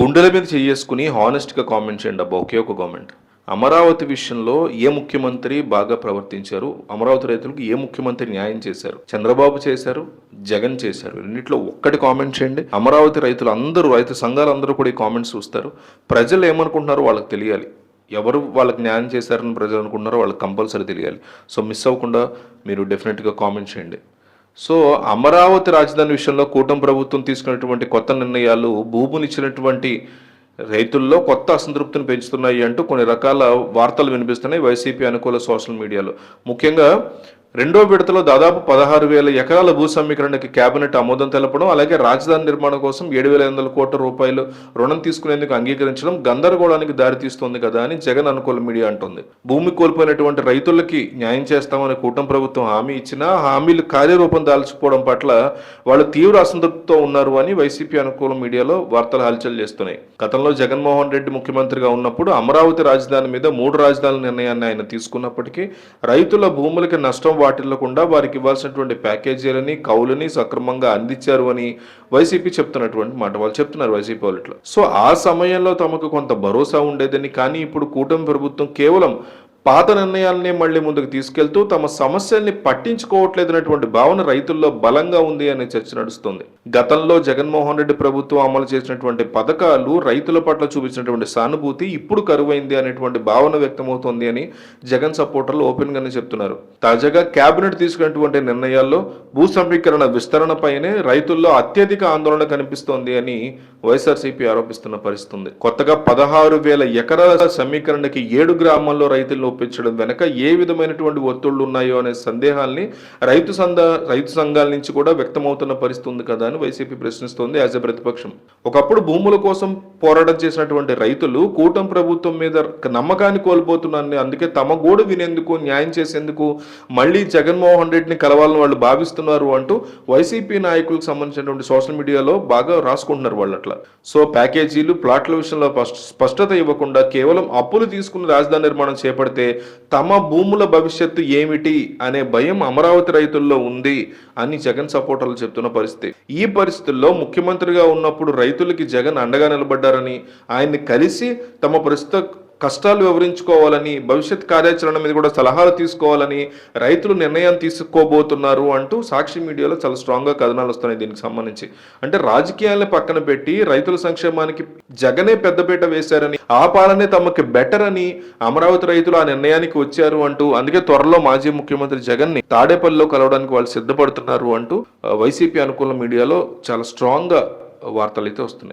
గుండెల మీద చేసుకుని హానెస్ట్గా కామెంట్ చేయండి అబ్బా ఒకే ఒక కామెంట్ అమరావతి విషయంలో ఏ ముఖ్యమంత్రి బాగా ప్రవర్తించారు? అమరావతి రైతులకు ఏ ముఖ్యమంత్రి న్యాయం చేశారు? చంద్రబాబు చేశారు జగన్ చేశారు. రెండింటిలో ఒక్కటి కామెంట్ చేయండి. అమరావతి రైతులు అందరూ రైతు సంఘాలు అందరూ కూడా ఈ కామెంట్స్ చూస్తారు. ప్రజలు ఏమనుకుంటున్నారో వాళ్ళకి తెలియాలి. ఎవరు వాళ్ళకి న్యాయం చేశారని ప్రజలు అనుకుంటున్నారో వాళ్ళకి కంపల్సరీ తెలియాలి. సో మిస్ అవ్వకుండా మీరు డెఫినెట్గా కామెంట్ చేయండి. సో అమరావతి రాజధాని విషయంలో కూటమి ప్రభుత్వం తీసుకున్నటువంటి కొత్త నిర్ణయాలు భూములు ఇచ్చినటువంటి రైతుల్లో కొత్త అసంతృప్తిని పెంచుతున్నాయి అంటూ కొన్ని రకాల వార్తలు వినిపిస్తున్నాయి వైసీపీ అనుకూల సోషల్ మీడియాలో. ముఖ్యంగా రెండో విడతలో దాదాపు పదహారు వేల ఎకరాల భూ సమీకరణకి కేబినెట్ ఆమోదం తెలపడం అలాగే రాజధాని నిర్మాణం కోసం ఏడు వేల ఐదు వందల కోట్ల రూపాయలు రుణం తీసుకునేందుకు అంగీకరించడం గందరగోళానికి దారితీస్తోంది కదా అని జగన్ అనుకూల మీడియా అంటుంది. భూమి కోల్పోయినటువంటి రైతులకి న్యాయం చేస్తామని కూటమి ప్రభుత్వం హామీ ఇచ్చినా హామీలు కార్యరూపం దాల్చుకోవడం పట్ల వాళ్ళు తీవ్ర అసంతృప్తితో ఉన్నారు అని వైసీపీ అనుకూల మీడియాలో వార్తలు హల్చల్ చేస్తున్నాయి. గతంలో జగన్మోహన్ రెడ్డి ముఖ్యమంత్రిగా ఉన్నప్పుడు అమరావతి రాజధాని మీద మూడు రాజధానుల నిర్ణయాన్ని ఆయన తీసుకున్నప్పటికీ రైతుల భూములకి నష్టం వాటిల్లకుండా వారికి ఇవ్వాల్సినటువంటి ప్యాకేజీలని కౌలని సక్రమంగా అందించారు అని వైసీపీ చెప్తున్నటువంటి మాట. వాళ్ళు చెప్తున్నారు వైసీపీ వాళ్ళు సో ఆ సమయంలో తమకు కొంత భరోసా ఉండేదని కానీ ఇప్పుడు కూటమి ప్రభుత్వం కేవలం పాత నిర్ణయాలనే మళ్ళీ ముందుకు తీసుకెళ్తూ తమ సమస్యల్ని పట్టించుకోవట్లేదనేటువంటి భావన రైతుల్లో బలంగా ఉంది అనే చర్చ నడుస్తుంది. గతంలో జగన్మోహన్ రెడ్డి ప్రభుత్వం అమలు చేసినటువంటి పథకాలు రైతుల పట్ల చూపించినటువంటి సానుభూతి ఇప్పుడు కరువైంది అనేటువంటి భావన వ్యక్తమవుతోంది అని జగన్ సపోర్టర్లు ఓపెన్ గానే చెప్తున్నారు. తాజాగా కేబినెట్ తీసుకున్నటువంటి నిర్ణయాల్లో భూ సమీకరణ విస్తరణపైనే రైతుల్లో అత్యధిక ఆందోళన కనిపిస్తోంది అని వైఎస్ఆర్సీపీ ఆరోపిస్తున్న పరిస్థితి ఉంది కొత్తగా పదహారు వేల ఎకరాల సమీకరణకి ఏడు గ్రామాల్లో రైతుల్లో ఒప్పించడం వెనక ఏ విధమైనటువంటి ఒత్తిళ్ళు ఉన్నాయో అనే సందేహాల్ని రైతు సంఘ రైతు సంఘాల నుంచి కూడా వ్యక్తమవుతున్న పరిస్థితి ఉంది కదా అని వైసీపీ ప్రశ్నిస్తోంది యాజ్ ఎ ప్రతిపక్షం. ఒకప్పుడు భూముల కోసం పోరాటం చేసినటువంటి రైతులు కూటమి ప్రభుత్వం మీద నమ్మకాన్ని కోల్పోతున్నారని అందుకే తమ గోడు వినేందుకు న్యాయం చేసేందుకు మళ్ళీ జగన్మోహన్ రెడ్డిని కలవాలని వాళ్ళు భావిస్తున్నారు అంటూ వైసీపీ నాయకులకు సంబంధించినటువంటి సోషల్ మీడియాలో బాగా రాసుకుంటున్నారు వాళ్ళు అట్లా. సో ప్యాకేజీలు ప్లాట్ల విషయంలో స్పష్టత ఇవ్వకుండా కేవలం అప్పులు తీసుకుని రాజధాని నిర్మాణం చేపడితే తమ భూముల భవిష్యత్తు ఏమిటి అనే భయం అమరావతి రైతుల్లో ఉంది అని జగన్ సపోర్టర్లు చెప్తున్న పరిస్థితి. ఈ పరిస్థితుల్లో ముఖ్యమంత్రిగా ఉన్నప్పుడు రైతులకి జగన్ అండగా నిలబడ్డారని ఆయన్ని కలిసి తమ ప్రస్తుత కష్టాలు వివరించుకోవాలని భవిష్యత్ కార్యాచరణ మీద కూడా సలహాలు తీసుకోవాలని రైతులు నిర్ణయం తీసుకోబోతున్నారు అంటూ సాక్షి మీడియాలో చాలా స్ట్రాంగ్గా కథనాలు వస్తున్నాయి దీనికి సంబంధించి. అంటే రాజకీయాలను పక్కన పెట్టి రైతుల సంక్షేమానికి జగనే పెద్దపీట వేశారని ఆ పాలనే తమకి బెటర్ అని అమరావతి రైతులు ఆ నిర్ణయానికి వచ్చారు అంటూ అందుకే త్వరలో మాజీ ముఖ్యమంత్రి జగన్ని తాడేపల్లిలో కలవడానికి వాళ్ళు సిద్ధపడుతున్నారు అంటూ వైసీపీ అనుకూల మీడియాలో చాలా స్ట్రాంగ్గా వార్తలు అయితే వస్తున్నాయి.